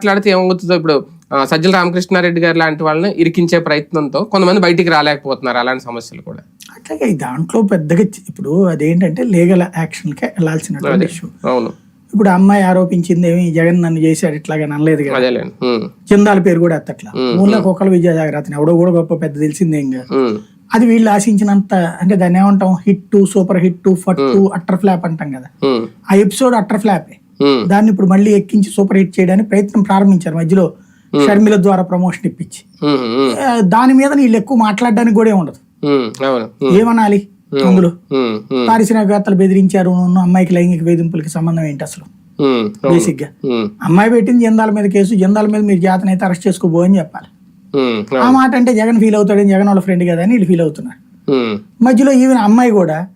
మాట్లాడితే ఏమవుతుందో ఇప్పుడు సజ్జల రామకృష్ణారెడ్డి గారు లాంటి వాళ్ళని ఇరికించే ప్రయత్నంతో కొంతమంది బయటికి రాలేకపోతున్నారు అలాంటి సమస్యలు కూడా. అట్లాగే దాంట్లో పెద్దగా ఇప్పుడు అదేంటంటే లీగల్ యాక్షన్కే వెళ్ళాల్సినటువంటి ఇష్యూ అవును. ఇప్పుడు అమ్మాయి ఆరోపించింది ఏమి? జగన్ నన్ను చేశాడు ఇట్లాగా అనలేదు కదా. చిందాల పేరు కూడా ఎత్తట్లా. ఊళ్ళో కుక్కల విద్యాసాగర్ అతను ఎవడో కూడా గొప్ప పెద్ద తెలిసిందేం ఉమ్, అది వీళ్ళు ఆశించినంత అంటే దాన్ని ఏమంటాం? హిట్ సూపర్ హిట్ ఫట్టు అట్టర్ ఫ్లాప్ అంటాం కదా. ఆ ఎపిసోడ్ అట్టర్ ఫ్లాపే. దాన్ని ఇప్పుడు మళ్ళీ ఎక్కించి సూపర్ హిట్ చేయడానికి ప్రయత్నం ప్రారంభించారు. మధ్యలో షర్మిల ద్వారా ప్రమోషన్ ఇప్పించి. ఆ, దాని మీద వీళ్ళు ఎక్కువ మాట్లాడడానికి కూడా ఉండదు. ఏమనాలి అందులో? పారిశ్రామికవేత్తలు బెదిరించారు అమ్మాయికి లైంగిక వేధింపులకి సంబంధం ఏంటి అసలు? బేసిక్గా. అమ్మాయి పెట్టింది జందాల మీద కేసు జందాల మీద మీరు జాతనైతే అరెస్ట్ చేసుకోబో అని చెప్పాలి. ఆ మాట అంటే జగన్ ఫీల్ అవుతాడని జగన్ వాళ్ళ ఫ్రెండ్ కదా అని వీళ్ళు ఫీల్ అవుతున్నారు. మధ్యలో ఈవెన్ అమ్మాయి కూడా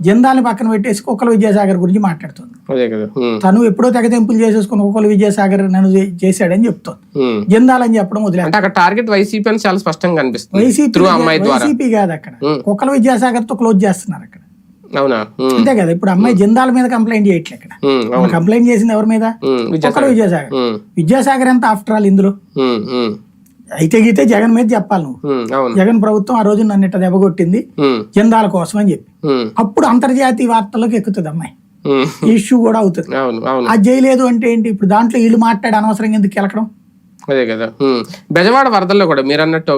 జందాలని పక్కన పెట్టేసి కుక్కల విద్యాసాగర్ గురించి మాట్లాడుతుంది. తను ఎప్పుడో తెగతెంపులు చేసేసుకుని కుక్కల విద్యాసాగర్ నన్ను చేశాడని చెప్తోంది. జందాలని చెప్పడం వదిలే. అంటే అక్కడ టార్గెట్ వైసీపీ అని చాలా స్పష్టంగా కనిపిస్తుంది వైసీపీ కాదు అక్కడ. కుక్కల విద్యాసాగర్తో క్లోజ్ చేస్తున్నారు అక్కడ. అవునా? అంతే కదా ఇప్పుడు అమ్మాయి జందాల మీద కంప్లైంట్ చేయట్లే ఇక్కడ. కంప్లైంట్ చేసింది ఎవరి మీద? కుక్కల విద్యాసాగర్. విద్యాసాగర్. ఎంత ఆఫ్టర్ ఆల్ ఇందులో? అయితే గీతే జగన్ మీద చెప్పాలి నువ్వు. జగన్ ప్రభుత్వం ఆ రోజు నన్ను ఇట్ట దెబ్బకొట్టింది ఉమ్, జందాల కోసం అని చెప్పి. అప్పుడు అంతర్జాతీయ వార్తల్లోకి ఎక్కుతుంది అమ్మాయి. ఇష్యూ కూడా అవుతుంది. అది చేయలేదు అంటే ఏంటి? ఇప్పుడు దాంట్లో వీళ్ళు మాట్లాడి అనవసరంగా ఎందుకు కెలకడం? అదే కదా. బెజవాడ వరదల్లో కూడా మీరు అన్నట్టు